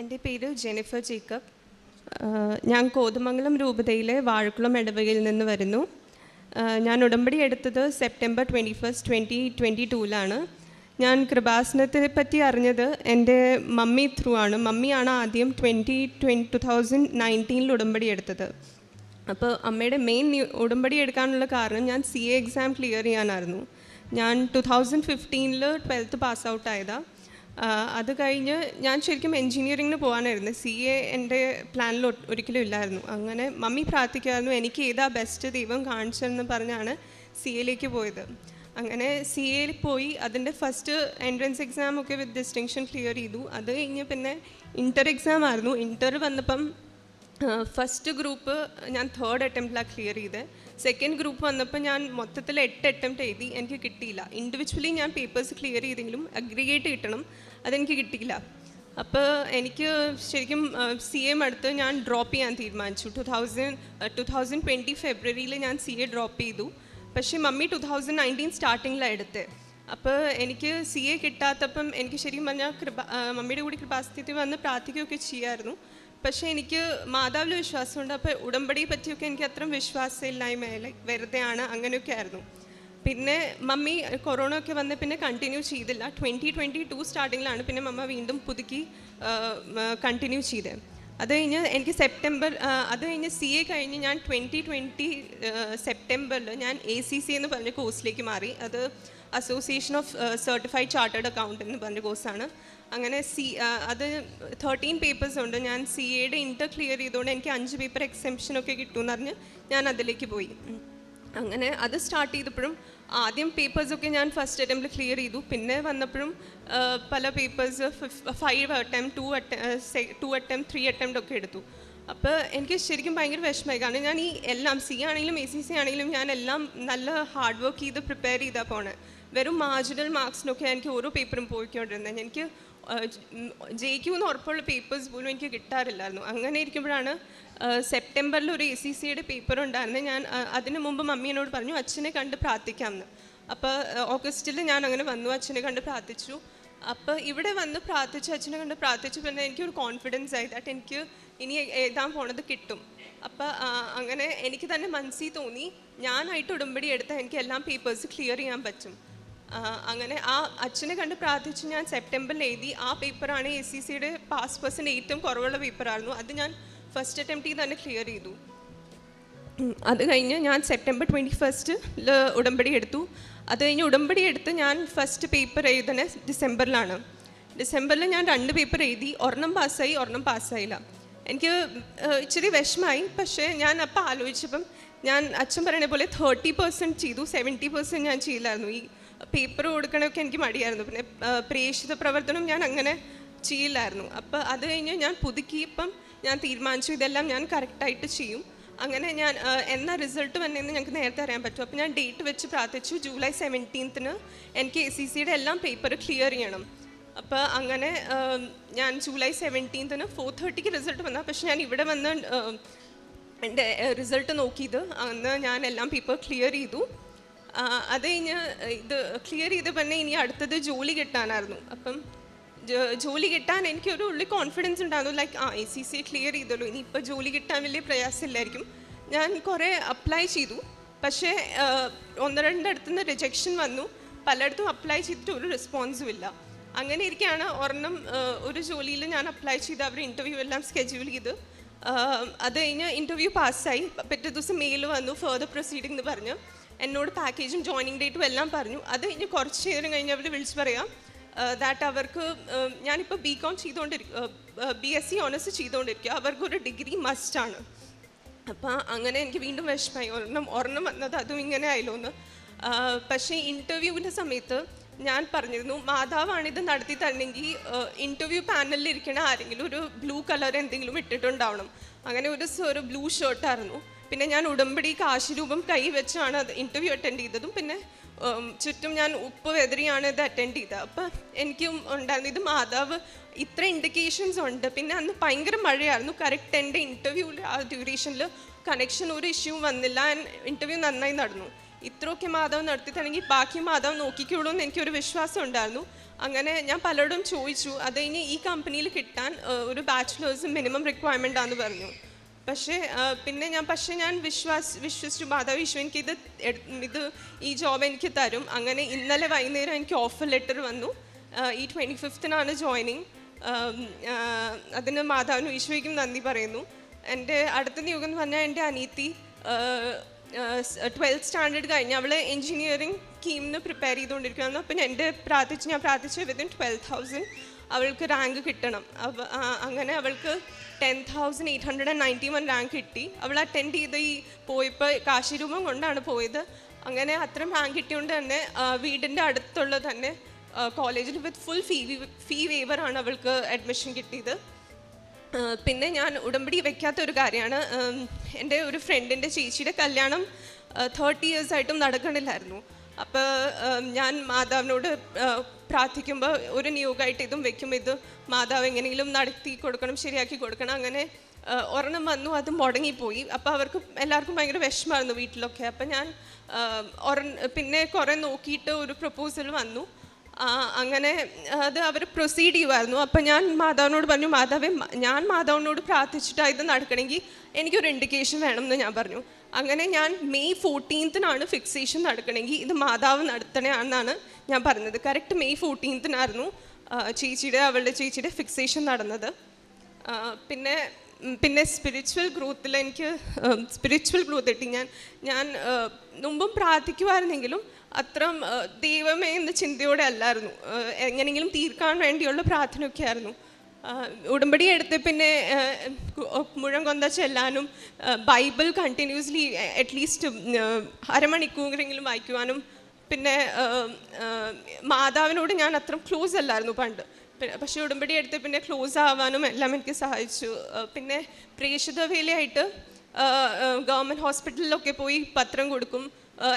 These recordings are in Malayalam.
എന്റെ പേര് ജെനിഫർ ജേക്കബ്. ഞാൻ കോതമംഗലം രൂപതയിലെ വാഴക്കുളം ഇടവകയിൽ നിന്ന് വരുന്നു. ഞാൻ ഉടമ്പടി എടുത്തത് September twenty first twenty twenty ടൂവിലാണ് ഞാൻ കൃപാസനത്തെ പറ്റി അറിഞ്ഞത് എന്റെ മമ്മി ത്രൂ ആണ്. മമ്മിയാണ് ആദ്യം ട്വന്റി ട്വന്റി ടു തൗസൻഡ് നയന്റീനിൽ ഉടമ്പടി എടുത്തത്. അപ്പോൾ അമ്മയുടെ മെയിൻ ഉടമ്പടി എടുക്കാനുള്ള കാരണം ഞാൻ സി എ എക്സാം ക്ലിയർ ചെയ്യാനായിരുന്നു. ഞാൻ ടു തൗസൻഡ് ഫിഫ്റ്റീനിൽ ട്വൽത്ത് പാസ് ഔട്ട് ആയതാണ് അത് കഴിഞ്ഞ് ഞാൻ ശരിക്കും എൻജിനീയറിങ്ങിന് പോകാനായിരുന്നു. സി എ എന്റെ പ്ലാനിൽ ഒരിക്കലും ഇല്ലായിരുന്നു. അങ്ങനെ മമ്മി പ്രാർത്ഥിക്കുമായിരുന്നു എനിക്ക് ഏതാ ബെസ്റ്റ് ദൈവം കാണിച്ചതെന്ന് പറഞ്ഞാണ് സി എയിലേക്ക് പോയത്. അങ്ങനെ സി എയിൽ പോയി അതിന്റെ ഫസ്റ്റ് എൻട്രൻസ് എക്സാം ഒക്കെ വിത്ത് ഡിസ്റ്റിങ്ഷൻ ക്ലിയർ ചെയ്തു. അത് കഴിഞ്ഞ് പിന്നെ ഇന്റർ എക്സാം ആയിരുന്നു. ഇന്റർ വന്നപ്പം ഫസ്റ്റ് ഗ്രൂപ്പ് ഞാൻ തേർഡ് അറ്റംപ്റ്റിലാണ് ക്ലിയർ ചെയ്തത് സെക്കൻഡ് ഗ്രൂപ്പ് വന്നപ്പോൾ ഞാൻ മൊത്തത്തിൽ എട്ട് അറ്റംപ്റ്റ് എഴുതി എനിക്ക് കിട്ടിയില്ല. ഇൻഡിവിജ്വലി ഞാൻ പേപ്പേഴ്സ് ക്ലിയർ ചെയ്തെങ്കിലും അഗ്രിഗേറ്റ് കിട്ടണം അതെനിക്ക് കിട്ടിയില്ല. അപ്പോൾ എനിക്ക് ശരിക്കും സി എം അടുത്ത് ഞാൻ ഡ്രോപ്പ് ചെയ്യാൻ തീരുമാനിച്ചു. Two thousand two thousand twenty ഫെബ്രുവരിയിൽ ഞാൻ സി എ ഡ്രോപ്പ് ചെയ്തു. പക്ഷേ മമ്മി ടു തൗസൻഡ് നയന്റീൻ സ്റ്റാർട്ടിങ്ങിലാണ് എടുത്തത് അപ്പോൾ എനിക്ക് സി എ കിട്ടാത്തപ്പം എനിക്ക് ശരിക്കും പറഞ്ഞാൽ കൃപ മമ്മിയുടെ കൂടി കൃപാസ്ഥിതി വന്ന് പ്രാർത്ഥിക്കുകയൊക്കെ ചെയ്യായിരുന്നു. പക്ഷേ എനിക്ക് മാതാവിൽ വിശ്വാസമുണ്ട്. അപ്പോൾ ഉടമ്പടിയെ പറ്റിയൊക്കെ എനിക്ക് അത്രയും വിശ്വാസമില്ലായ്മ ലൈക്ക് ആണ് അങ്ങനെയൊക്കെ ആയിരുന്നു. പിന്നെ മമ്മി കൊറോണ ഒക്കെ വന്ന് പിന്നെ കണ്ടിന്യൂ ചെയ്തില്ല. ട്വന്റി ട്വന്റി ടു സ്റ്റാർട്ടിങ്ങിലാണ് പിന്നെ മമ്മ വീണ്ടും പുതുക്കി കണ്ടിന്യൂ ചെയ്തത് അത് കഴിഞ്ഞ് എനിക്ക് സെപ്റ്റംബർ അത് കഴിഞ്ഞ് സി എ കഴിഞ്ഞ് ഞാൻ ട്വന്റി ട്വന്റി സെപ്റ്റംബറിൽ ഞാൻ എ സി സി എന്ന് പറഞ്ഞ കോഴ്സിലേക്ക് മാറി. അത് association of certified chartered accountant എന്ന് പറഞ്ഞ കോഴ്സാണ് അങ്ങനെ സി അത് തേർട്ടീൻ പേപ്പേഴ്സ് ഉണ്ട്. ഞാൻ സി എയുടെ ഇന്റർ ക്ലിയർ ചെയ്തുകൊണ്ട് എനിക്ക് അഞ്ച് പേപ്പർ എക്സെംഷനൊക്കെ കിട്ടുമെന്ന് പറഞ്ഞ് ഞാൻ അതിലേക്ക് പോയി. അങ്ങനെ അത് സ്റ്റാർട്ട് ചെയ്തപ്പോഴും ആദ്യം പേപ്പേഴ്സൊക്കെ ഞാൻ ഫസ്റ്റ് അറ്റംപ്റ്റ് ക്ലിയർ ചെയ്തു. പിന്നെ വന്നപ്പോഴും പല papers five attempt two attempt two attempt three attempt ഒക്കെ എടുത്തു. അപ്പോൾ എനിക്ക് ശരിക്കും ഭയങ്കര വിഷമമായി. കാരണം ഞാൻ ഈ എല്ലാം സി ആണെങ്കിലും എ സി സി ആണെങ്കിലും ഞാൻ എല്ലാം നല്ല ഹാർഡ് വർക്ക് ചെയ്ത് പ്രിപ്പയർ ചെയ്താൽ പോണേ. വെറും മാർജിനൽ മാർക്സിനൊക്കെ എനിക്ക് ഓരോ പേപ്പറും പോയിക്കൊണ്ടിരുന്നത്. എനിക്ക് ജയിക്കുമെന്ന് ഉറപ്പുള്ള പേപ്പേഴ്സ് പോലും എനിക്ക് കിട്ടാറില്ലായിരുന്നു. അങ്ങനെ ഇരിക്കുമ്പോഴാണ് സെപ്റ്റംബറിൽ ഒരു എ സി സിയുടെ പേപ്പർ ഉണ്ടായിരുന്നു. ഞാൻ അതിന് മുമ്പ് മമ്മി എന്നോട് പറഞ്ഞു അച്ഛനെ കണ്ട് പ്രാർത്ഥിക്കാമെന്ന്. അപ്പോൾ ഓഗസ്റ്റിൽ ഞാൻ അങ്ങനെ വന്നു അച്ഛനെ കണ്ട് പ്രാർത്ഥിച്ചു. അപ്പോൾ ഇവിടെ വന്ന് പ്രാർത്ഥിച്ചു അച്ഛനെ കണ്ട് പ്രാർത്ഥിച്ചു പിന്നെ എനിക്കൊരു കോൺഫിഡൻസ് ആയി. ദാറ്റ് എനിക്ക് ഇനി എഴുതാൻ പോണത് കിട്ടും. അപ്പോൾ അങ്ങനെ എനിക്ക് തന്നെ മനസ്സിൽ തോന്നി ഞാനായിട്ട് ഉടമ്പടി എടുത്താൽ എനിക്ക് എല്ലാം പേപ്പേഴ്സ് ക്ലിയർ ചെയ്യാൻ പറ്റും. അങ്ങനെ ആ അച്ഛനെ കണ്ട് പ്രാർത്ഥിച്ച് ഞാൻ സെപ്റ്റംബറിൽ എഴുതി. ആ പേപ്പറാണ് എസ് സി സിയുടെ പാസ് പെർസെന്റ് ഏറ്റവും കുറവുള്ള പേപ്പറായിരുന്നു. അത് ഞാൻ ഫസ്റ്റ് അറ്റംപ്റ്റിൽ തന്നെ ക്ലിയർ ചെയ്തു. അത് കഴിഞ്ഞ് ഞാൻ സെപ്റ്റംബർ ട്വന്റി ഫസ്റ്റിൽ ഉടമ്പടി എടുത്തു. അത് കഴിഞ്ഞ് ഉടമ്പടി എടുത്ത് ഞാൻ ഫസ്റ്റ് പേപ്പർ എഴുതുന്നത് ഡിസംബറിലാണ് ഡിസംബറിൽ ഞാൻ രണ്ട് പേപ്പർ എഴുതി. ഒരെണ്ണം പാസ്സായി ഒരെണ്ണം പാസ്സായില്ല എനിക്ക് ഇച്ചിരി വിഷമായി പക്ഷേ ഞാൻ അപ്പോൾ ആലോചിച്ചപ്പം ഞാൻ അച്ഛൻ പറയണ പോലെ തേർട്ടി പെർസെന്റ് ചെയ്തു. സെവന്റി പെർസെന്റ് ഞാൻ ചെയ്യില്ലായിരുന്നു ഈ പേപ്പർ കൊടുക്കണമൊക്കെ എനിക്ക് മടിയായിരുന്നു. പിന്നെ പ്രേക്ഷിത പ്രവർത്തനം ഞാൻ അങ്ങനെ ചെയ്യില്ലായിരുന്നു. അപ്പോൾ അത് കഴിഞ്ഞ് ഞാൻ പുതുക്കിയപ്പം ഞാൻ തീരുമാനിച്ചു ഇതെല്ലാം ഞാൻ കറക്റ്റായിട്ട് ചെയ്യും. അങ്ങനെ ഞാൻ എന്നാ റിസൾട്ട് വന്നതെന്ന് ഞങ്ങൾക്ക് നേരത്തെ അറിയാൻ പറ്റും. അപ്പോൾ ഞാൻ ഡേറ്റ് വെച്ച് പ്രാർത്ഥിച്ചു ജൂലൈ സെവന്റീൻത്തിന് എനിക്ക് എ സി സിയുടെ എല്ലാം പേപ്പർ ക്ലിയർ ചെയ്യണം. അപ്പോൾ അങ്ങനെ ഞാൻ ജൂലൈ സെവന്റീൻത്തിന് ഫോർ തേർട്ടിക്ക് റിസൾട്ട് വന്നാൽ പക്ഷെ ഞാൻ ഇവിടെ വന്ന് എന്റെ റിസൾട്ട് നോക്കിയത്. അന്ന് ഞാൻ എല്ലാം പേപ്പർ ക്ലിയർ ചെയ്തു. അത് കഴിഞ്ഞ് ഇത് ക്ലിയർ ചെയ്ത് പിന്നെ ഇനി അടുത്തത് ജോലി കിട്ടാനായിരുന്നു. അപ്പം ജോലി കിട്ടാൻ എനിക്കൊരു ഉള്ളിൽ കോൺഫിഡൻസ് ഉണ്ടായിരുന്നു. ലൈക്ക് ആ എ സി സി ക്ലിയർ ചെയ്തല്ലോ. ഇനി ഇപ്പോൾ ജോലി കിട്ടാൻ വലിയ പ്രയാസമില്ലായിരിക്കും. ഞാൻ കുറേ അപ്ലൈ ചെയ്തു. പക്ഷേ ഒന്ന് രണ്ടിടത്തു നിന്ന് റിജക്ഷൻ വന്നു. പലയിടത്തും അപ്ലൈ ചെയ്തിട്ട് ഒരു റെസ്പോൺസും ഇല്ല. അങ്ങനെ ഇരിക്കുകയാണ് ഒരെണ്ണം ഒരു ജോലിയിൽ ഞാൻ അപ്ലൈ ചെയ്ത് അവർ ഇന്റർവ്യൂ എല്ലാം സ്കെഡ്യൂൾ ചെയ്ത്. അത് കഴിഞ്ഞ് ഇന്റർവ്യൂ പാസ്സായി പിറ്റേ ദിവസം മെയിൽ വന്നു ഫെർദർ പ്രൊസീഡിംഗ് എന്ന് പറഞ്ഞ്. എന്നോട് പാക്കേജും ജോയിനിങ് ഡേറ്റും എല്ലാം പറഞ്ഞു. അത് കഴിഞ്ഞ് കുറച്ച് നേരം കഴിഞ്ഞ് അവർ വിളിച്ച് പറയാം. ദാറ്റ് അവർക്ക് ഞാനിപ്പോൾ ബി കോം ചെയ്തുകൊണ്ടിരിക്കുക ബി എസ് സി ഓണേഴ്സ് ചെയ്തുകൊണ്ടിരിക്കുക അവർക്കൊരു ഡിഗ്രി മസ്റ്റാണ് അപ്പം അങ്ങനെ എനിക്ക് വീണ്ടും വിഷമമായി ഒരെണ്ണം ഒരെണ്ണം വന്നത് അതും ഇങ്ങനെ ആയല്ലോ എന്ന് പക്ഷേ ഇന്റർവ്യൂവിന്റെ സമയത്ത് ഞാൻ പറഞ്ഞിരുന്നു മാതാവാണിത് നടത്തി തരണമെങ്കിൽ ഇന്റർവ്യൂ പാനലിൽ ഇരിക്കണ ആരെങ്കിലും ഒരു ബ്ലൂ കളർ എന്തെങ്കിലും ഇട്ടിട്ടുണ്ടാവണം. അങ്ങനെ ഒരു ഒരു ബ്ലൂ ഷർട്ടായിരുന്നു പിന്നെ ഞാൻ ഉടമ്പടി കാശുരൂപം കൈ വെച്ചാണ് അത് ഇന്റർവ്യൂ അറ്റൻഡ് ചെയ്തതും. പിന്നെ ചുറ്റും ഞാൻ ഉപ്പ് വെതിരിയാണ് ഇത് അറ്റൻഡ് ചെയ്തത്. അപ്പം എനിക്കും ഉണ്ടായിരുന്നു. ഇത് മാതാവ് ഇത്ര ഇൻഡിക്കേഷൻസ് ഉണ്ട്. പിന്നെ അന്ന് ഭയങ്കര മഴയായിരുന്നു. കറക്റ്റ് എന്റെ ഇന്റർവ്യൂവിൽ ആ ഡ്യൂറേഷനിൽ കണക്ഷൻ ഒരു ഇഷ്യൂ വന്നില്ല. ഇന്റർവ്യൂ നന്നായി നടന്നു. ഇത്രയൊക്കെ മാധവ് നടത്തിയിട്ടാണെങ്കിൽ ബാക്കി മാതാവ് നോക്കിക്കോളൂ എന്ന് എനിക്കൊരു വിശ്വാസം ഉണ്ടായിരുന്നു. അങ്ങനെ ഞാൻ പലരോടും ചോദിച്ചു. അത് ഇനി ഈ കമ്പനിയിൽ കിട്ടാൻ ഒരു ബാച്ചിലേഴ്സ് മിനിമം റിക്വയർമെന്റ് ആണെന്ന് പറഞ്ഞു. പക്ഷേ പിന്നെ ഞാൻ പക്ഷേ ഞാൻ വിശ്വാസ് വിശ്വസിച്ചു മാതാവ് വിശ്വ എനിക്ക് ഇത് ഇത് ഈ ജോബ് എനിക്ക് തരും. അങ്ങനെ ഇന്നലെ വൈകുന്നേരം എനിക്ക് ഓഫർ ലെറ്റർ വന്നു. ഈ ട്വന്റി ഫിഫ്തിനാണ് ജോയിനിങ് അതിന് മാതാവിനും ഈശോയ്ക്കും നന്ദി പറയുന്നു. എന്റെ അടുത്ത നിയോഗം എന്ന് പറഞ്ഞാൽ എന്റെ അനീത്തി ട്വൽത്ത് സ്റ്റാൻഡേർഡ് കഴിഞ്ഞ് അവൾ എഞ്ചിനീയറിംഗ് കീമിന് പ്രിപ്പയർ ചെയ്തുകൊണ്ടിരിക്കുകയാണ് അപ്പം എന്റെ പ്രാർത്ഥിച്ച് ഞാൻ പ്രാർത്ഥിച്ച് വിതിൻ ട്വൽവ് തൗസൻഡ് അവൾക്ക് റാങ്ക് കിട്ടണം. അങ്ങനെ അവൾക്ക് ten thousand eight hundred and ninety one rank കിട്ടി. അവൾ അറ്റൻഡ് ചെയ്ത് ഈ പോയപ്പോൾ കാശിരൂപം കൊണ്ടാണ് പോയത്. അങ്ങനെ അത്രയും റാങ്ക് കിട്ടിയോണ്ട് തന്നെ വീടിന്റെ അടുത്തുള്ള തന്നെ കോളേജിൽ വിത്ത് ഫുൾ ഫീ ഫീ വേവറാണ് അവൾക്ക് അഡ്മിഷൻ കിട്ടിയത്. പിന്നെ ഞാൻ ഉടമ്പടി വെക്കാത്ത ഒരു കാര്യമാണ്. എന്റെ ഒരു ഫ്രണ്ടിന്റെ ചേച്ചിയുടെ കല്യാണം തേർട്ടി ഇയേഴ്സ് ആയിട്ടും നടക്കണില്ലായിരുന്നു. അപ്പോൾ ഞാൻ മാതാവിനോട് പ്രാർത്ഥിക്കുമ്പോൾ ഒരു നിയോഗമായിട്ട് ഇതും വെക്കും. ഇത് മാതാവ് എങ്ങനെയെങ്കിലും നടത്തി കൊടുക്കണം ശരിയാക്കി കൊടുക്കണം. അങ്ങനെ ഒരെണ്ണം വന്നു അത് മുടങ്ങിപ്പോയി. അപ്പോൾ അവർക്ക് എല്ലാവർക്കും ഭയങ്കര വിഷമമായിരുന്നു വീട്ടിലൊക്കെ. അപ്പം ഞാൻ ഒര പിന്നെ കുറേ നോക്കിയിട്ട് ഒരു പ്രപ്പോസൽ വന്നു. അങ്ങനെ അത് അവർ പ്രൊസീഡ് ചെയ്യുമായിരുന്നു അപ്പം ഞാൻ മാതാവിനോട് പറഞ്ഞു മാതാവേ ഞാൻ മാതാവിനോട് പ്രാർത്ഥിച്ചിട്ട് ഇത് നടക്കണമെങ്കിൽ എനിക്കൊരു ഇൻഡിക്കേഷൻ വേണമെന്ന് ഞാൻ പറഞ്ഞു. അങ്ങനെ ഞാൻ മെയ് ഫോർട്ടീൻത്തിനാണ് ഫിക്സേഷൻ നടക്കണമെങ്കിൽ ഇത് മാതാവ് നടത്തണമെന്നാണ് ഞാൻ പറഞ്ഞത്. കറക്റ്റ് മെയ് ഫോർട്ടീൻത്തിനായിരുന്നു ചേച്ചിയുടെ അവളുടെ ചേച്ചിയുടെ ഫിക്സേഷൻ നടന്നത്. പിന്നെ പിന്നെ സ്പിരിച്വൽ ഗ്രോത്തിൽ എനിക്ക് സ്പിരിച്വൽ ഗ്രോത്ത് കിട്ടി. ഞാൻ ഞാൻ മുമ്പും പ്രാർത്ഥിക്കുമായിരുന്നെങ്കിലും അത്രം ദൈവമേ എന്ന ചിന്തയോടെ അല്ലായിരുന്നു. എങ്ങനെയെങ്കിലും തീർക്കാൻ വേണ്ടിയുള്ള പ്രാർത്ഥനയൊക്കെ ആയിരുന്നു ഉടമ്പടി എടുത്ത് പിന്നെ മുഴം കൊന്ത ചെല്ലാനും ബൈബിൾ കണ്ടിന്യൂസ്ലി അറ്റ്ലീസ്റ്റ് അരമണിക്കൂറെങ്കിലും വായിക്കുവാനും പിന്നെ മാതാവിനോട് ഞാൻ അത്ര ക്ലോസ് അല്ലായിരുന്നു പണ്ട്. പക്ഷേ ഉടമ്പടി എടുത്ത് പിന്നെ ക്ലോസ് ആവാനും എല്ലാം എനിക്ക് സഹായിച്ചു. പിന്നെ പ്രേക്ഷിത വേലയായിട്ട് ഗവൺമെന്റ് ഹോസ്പിറ്റലിലൊക്കെ പോയി പത്രം കൊടുക്കും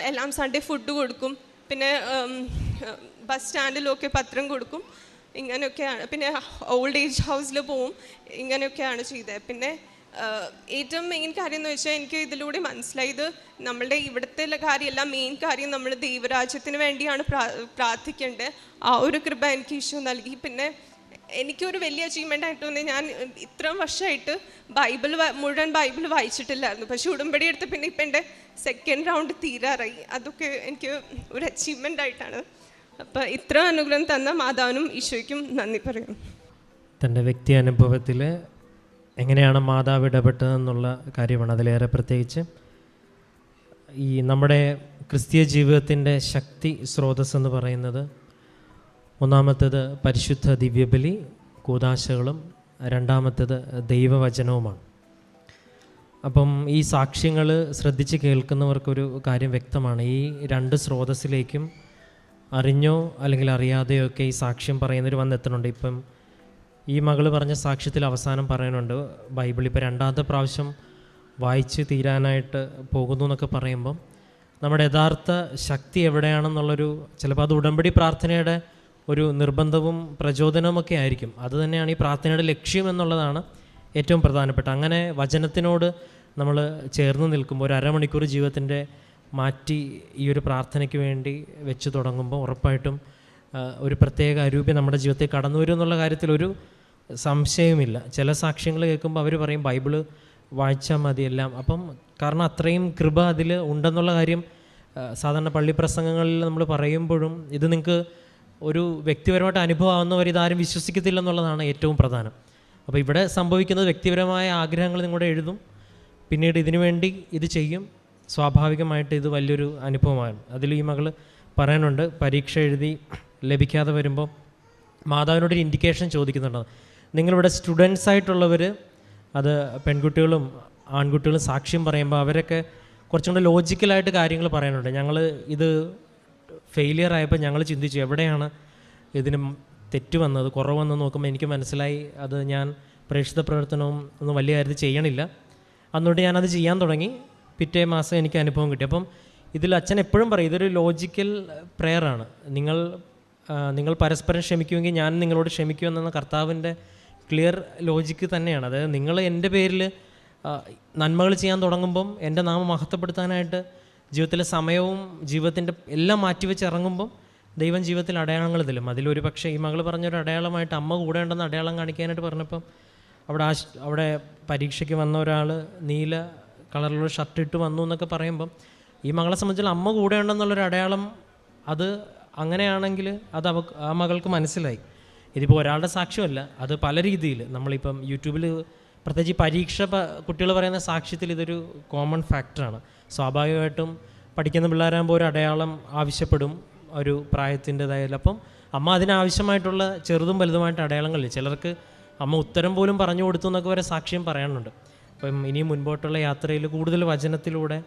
എല്ലാം സൺഡേ ഫുഡ് കൊടുക്കും പിന്നെ ബസ് സ്റ്റാൻഡിലൊക്കെ പത്രം കൊടുക്കും. ഇങ്ങനെയൊക്കെയാണ്. പിന്നെ ഓൾഡ് ഏജ് ഹൗസിൽ പോവും ഇങ്ങനെയൊക്കെയാണ് ചെയ്തത് പിന്നെ ഏറ്റവും മെയിൻ കാര്യം എന്ന് വെച്ചാൽ എനിക്ക് ഇതിലൂടെ മനസ്സിലായത് നമ്മളുടെ ഇവിടുത്തെ കാര്യമല്ല മെയിൻ കാര്യം നമ്മൾ ദൈവരാജ്യത്തിന് വേണ്ടിയാണ് പ്രാ- പ്രാർത്ഥിക്കേണ്ടത്. ആ ഒരു കൃപ എനിക്ക് ഈശോ നൽകി. പിന്നെ എനിക്കൊരു വലിയ അച്ചീവ്മെന്റ് ആയിട്ട് തോന്നി. ഞാൻ ഇത്രയും വർഷമായിട്ട് ബൈബിൾ മുഴുവൻ ബൈബിൾ വായിച്ചിട്ടില്ലായിരുന്നു. പക്ഷെ ഉടമ്പടി എടുത്ത് പിന്നെ ഇപ്പം എന്റെ സെക്കൻഡ് റൗണ്ട് തീരാറായി. അതൊക്കെ എനിക്ക് ഒരു അച്ചീവ്മെന്റ് ആയിട്ടാണ് അപ്പം ഇത്ര അനുഗ്രഹം തന്ന മാതാവിനും ഈശോയ്ക്കും നന്ദി പറയുന്നു. തന്റെ വ്യക്തി അനുഭവത്തിൽ എങ്ങനെയാണ് മാതാവ് ഇടപെട്ടതെന്നുള്ള കാര്യമാണ് അതിലേറെ പ്രത്യേകിച്ച്. ഈ നമ്മുടെ ക്രിസ്തീയ ജീവിതത്തിന്റെ ശക്തി സ്രോതസ് എന്ന് പറയുന്നത് ഒന്നാമത്തേത് പരിശുദ്ധ ദിവ്യബലി കൂതാശകളും രണ്ടാമത്തേത് ദൈവവചനവുമാണ്. അപ്പം ഈ സാക്ഷ്യങ്ങൾ ശ്രദ്ധിച്ച് കേൾക്കുന്നവർക്കൊരു കാര്യം വ്യക്തമാണ്. ഈ രണ്ട് സ്രോതസ്സിലേക്കും അറിഞ്ഞോ അല്ലെങ്കിൽ അറിയാതെയോ ഒക്കെ ഈ സാക്ഷ്യം പറയുന്നവർ വന്നെത്തുന്നുണ്ട്. ഇപ്പം ഈ മകൾ പറഞ്ഞ സാക്ഷ്യത്തിൽ അവസാനം പറയുന്നുണ്ട് ബൈബിൾ ഇപ്പോൾ രണ്ടാമത്തെ പ്രാവശ്യം വായിച്ച് തീരാനായിട്ട് പോകുന്നു എന്നൊക്കെ പറയുമ്പം നമ്മുടെ യഥാർത്ഥ ശക്തി എവിടെയാണെന്നുള്ളൊരു ചിലപ്പോൾ അത് ഉടമ്പടി പ്രാർത്ഥനയുടെ ഒരു നിർബന്ധവും പ്രചോദനവുമൊക്കെ ആയിരിക്കും. അത് തന്നെയാണ് ഈ പ്രാർത്ഥനയുടെ ലക്ഷ്യം എന്നുള്ളതാണ് ഏറ്റവും പ്രധാനപ്പെട്ട അങ്ങനെ വചനത്തിനോട് നമ്മൾ ചേർന്ന് നിൽക്കുമ്പോൾ ഒരു അരമണിക്കൂർ ജീവിതത്തിന്റെ മാറ്റി ഈ ഒരു പ്രാർത്ഥനയ്ക്ക് വേണ്ടി വെച്ച് തുടങ്ങുമ്പോൾ ഉറപ്പായിട്ടും ഒരു പ്രത്യേക അരൂപി നമ്മുടെ ജീവിതത്തിൽ കടന്നു വരും എന്നുള്ള കാര്യത്തിൽ ഒരു സംശയവുമില്ല. ചില സാക്ഷ്യങ്ങൾ കേൾക്കുമ്പോൾ അവർ പറയും ബൈബിൾ വായിച്ചാൽ മതി എല്ലാം. അപ്പം കാരണം അത്രയും കൃപ അതിൽ ഉണ്ടെന്നുള്ള കാര്യം സാധാരണ പള്ളി പ്രസംഗങ്ങളിൽ നമ്മൾ പറയുമ്പോഴും ഇത് നിങ്ങൾക്ക് ഒരു വ്യക്തിപരമായിട്ട് അനുഭവമാകുന്നവർ ഇതാരും വിശ്വസിക്കത്തില്ല എന്നുള്ളതാണ് ഏറ്റവും പ്രധാനം. അപ്പോൾ ഇവിടെ സംഭവിക്കുന്നത് വ്യക്തിപരമായ ആഗ്രഹങ്ങൾ നിങ്ങളുടെ എഴുതും പിന്നീട് ഇതിനുവേണ്ടി ഇത് ചെയ്യും. സ്വാഭാവികമായിട്ട് ഇത് വലിയൊരു അനുഭവമാണ്. അതിൽ ഈ മകൾ പറയാനുണ്ട് പരീക്ഷ എഴുതി ലഭിക്കാതെ വരുമ്പോൾ മാതാവിനോട് ഒരു ഇൻഡിക്കേഷൻ ചോദിക്കുന്നുണ്ട്. നിങ്ങളിവിടെ സ്റ്റുഡൻസ് ആയിട്ടുള്ളവർ അത് പെൺകുട്ടികളും ആൺകുട്ടികളും സാക്ഷ്യം പറയുമ്പോൾ അവരൊക്കെ കുറച്ചും കൂടെ ലോജിക്കലായിട്ട് കാര്യങ്ങൾ പറയാനുണ്ട്. ഞങ്ങൾ ഇത് ഫെയിലിയർ ആയപ്പോൾ ഞങ്ങൾ ചിന്തിച്ചു എവിടെയാണ് ഇതിന് തെറ്റ് വന്നത് കുറവ് വന്നത് നോക്കുമ്പോൾ എനിക്ക് മനസ്സിലായി അത് ഞാൻ പ്രേക്ഷിത പ്രവർത്തനവും ഒന്നും വലിയ കാര്യത്തിൽ ചെയ്യണില്ല. അന്നുകൊണ്ട് ഞാനത് ചെയ്യാൻ തുടങ്ങി. പിറ്റേ മാസം എനിക്ക് അനുഭവം കിട്ടി. അപ്പം ഇതിൽ അച്ഛൻ എപ്പോഴും പറയും ഇതൊരു ലോജിക്കൽ പ്രെയറാണ് നിങ്ങൾ നിങ്ങൾ പരസ്പരം ക്ഷമിക്കുമെങ്കിൽ ഞാൻ നിങ്ങളോട് ക്ഷമിക്കുമെന്ന കർത്താവിന്റെ ക്ലിയർ ലോജിക്ക് തന്നെയാണ്. അതായത് നിങ്ങൾ എന്റെ പേരിൽ നന്മകൾ ചെയ്യാൻ തുടങ്ങുമ്പം എന്റെ നാമം മഹത്വപ്പെടുത്താനായിട്ട് ജീവിതത്തിലെ സമയവും ജീവിതത്തിന്റെ എല്ലാം മാറ്റിവെച്ച് ഇറങ്ങുമ്പം ദൈവം ജീവിതത്തിൽ അടയാളങ്ങൾ തരും. അതിലൊരു പക്ഷേ ഈ മകൾ പറഞ്ഞൊരു അടയാളമായിട്ട് അമ്മ കൂടെ ഉണ്ടെന്ന് അടയാളം കാണിക്കാനായിട്ട് പറഞ്ഞപ്പം അവിടെ അവിടെ പരീക്ഷയ്ക്ക് വന്ന ഒരാൾ നീല കളറിലുള്ള ഷർട്ട് ഇട്ട് വന്നു എന്നൊക്കെ പറയുമ്പം ഈ മകളെ സംബന്ധിച്ച് അമ്മ കൂടെ ഉണ്ടെന്നുള്ളൊരു അടയാളം അത് അങ്ങനെയാണെങ്കിൽ അത് അവ ആ മകൾക്ക് മനസ്സിലായി. ഇതിപ്പോൾ ഒരാളുടെ സാക്ഷ്യമല്ല അത് പല രീതിയിൽ. നമ്മളിപ്പം യൂട്യൂബിൽ പ്രത്യേകിച്ച് പരീക്ഷ കുട്ടികൾ പറയുന്ന സാക്ഷ്യത്തിൽ ഇതൊരു കോമൺ ഫാക്ടറാണ് സ്വാഭാവികമായിട്ടും പഠിക്കുന്ന പിള്ളേരാകുമ്പോൾ ഒരു അടയാളം ആവശ്യപ്പെടും ഒരു പ്രായത്തിന്റെതായാലും. അപ്പം അമ്മ അതിനാവശ്യമായിട്ടുള്ള ചെറുതും വലുതുമായിട്ട് അടയാളങ്ങളില്ല. ചിലർക്ക് അമ്മ ഉത്തരം പോലും പറഞ്ഞു കൊടുത്തു എന്നൊക്കെ വരെ സാക്ഷ്യം പറയാനുണ്ട്. അപ്പം ഇനിയും മുൻപോട്ടുള്ള യാത്രയിൽ കൂടുതൽ വചനത്തിലൂടെ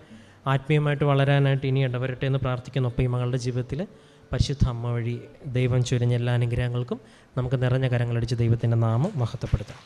ആത്മീയമായിട്ട് വളരാനായിട്ട് ഇനി ഇടവരട്ടെ എന്ന് പ്രാർത്ഥിക്കുന്നു. അപ്പോൾ ഈ മകളുടെ ജീവിതത്തിൽ പരിശുദ്ധ അമ്മ വഴി ദൈവം ചൊരിഞ്ഞ എല്ലാ അനുഗ്രഹങ്ങൾക്കും നമുക്ക് നിറഞ്ഞ കരങ്ങളടിച്ച് ദൈവത്തിന്റെ നാമം മഹത്വപ്പെടുത്താം.